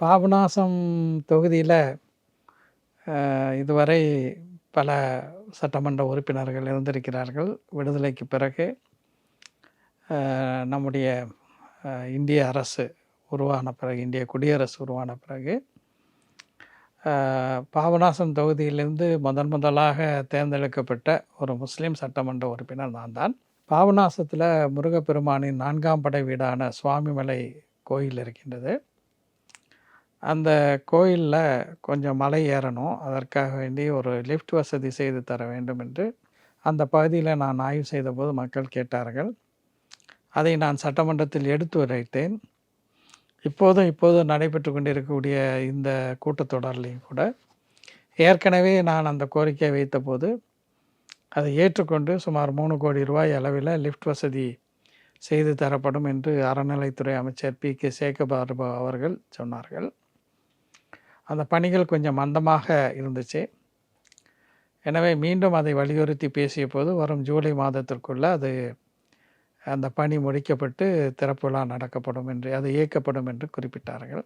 பாபநாசம் தொகுதியில் இதுவரை பல சட்டமன்ற உறுப்பினர்கள் இருந்திருக்கிறார்கள். விடுதலைக்கு பிறகு நம்முடைய இந்திய அரசு உருவான பிறகு இந்திய குடியரசு உருவான பிறகு பாபநாசம் தொகுதியிலிருந்து முதன் முதலாக தேர்ந்தெடுக்கப்பட்ட ஒரு முஸ்லீம் சட்டமன்ற உறுப்பினர் நான் தான். பாபநாசத்தில் முருகப்பெருமானின் நான்காம் படை வீடான சுவாமிமலை கோயில் இருக்கின்றது. அந்த கோயிலில் கொஞ்சம் மலை ஏறணும். அதற்காக வேண்டி ஒரு லிஃப்ட் வசதி செய்து தர வேண்டும் என்று அந்த பகுதியில் நான் ஆய்வு செய்தபோது மக்கள் கேட்டார்கள். அதை நான் சட்டமன்றத்தில் எடுத்து உரைத்தேன் இப்போதும் இப்போது நடைபெற்று கொண்டிருக்கக்கூடிய இந்த கூட்டத்தொடர்லையும் கூட ஏற்கனவே நான் அந்த கோரிக்கை வைத்தபோது அதை ஏற்றுக்கொண்டு சுமார் மூணு கோடி ரூபாய் அளவில் லிஃப்ட் வசதி செய்து தரப்படும் என்று அறநிலைத்துறை அமைச்சர் பி. கே. சேகபாபு அவர்கள் சொன்னார்கள். அந்த பணிகள் கொஞ்சம் மந்தமாக இருந்துச்சு. எனவே மீண்டும் அதை வலியுறுத்தி பேசிய போது வரும் ஜூலை மாதத்திற்குள்ளே அது அந்த பணி முடிக்கப்பட்டு திறப்புலாம் நடக்கப்படும் என்று அது இயக்கப்படும் என்று குறிப்பிட்டார்கள்.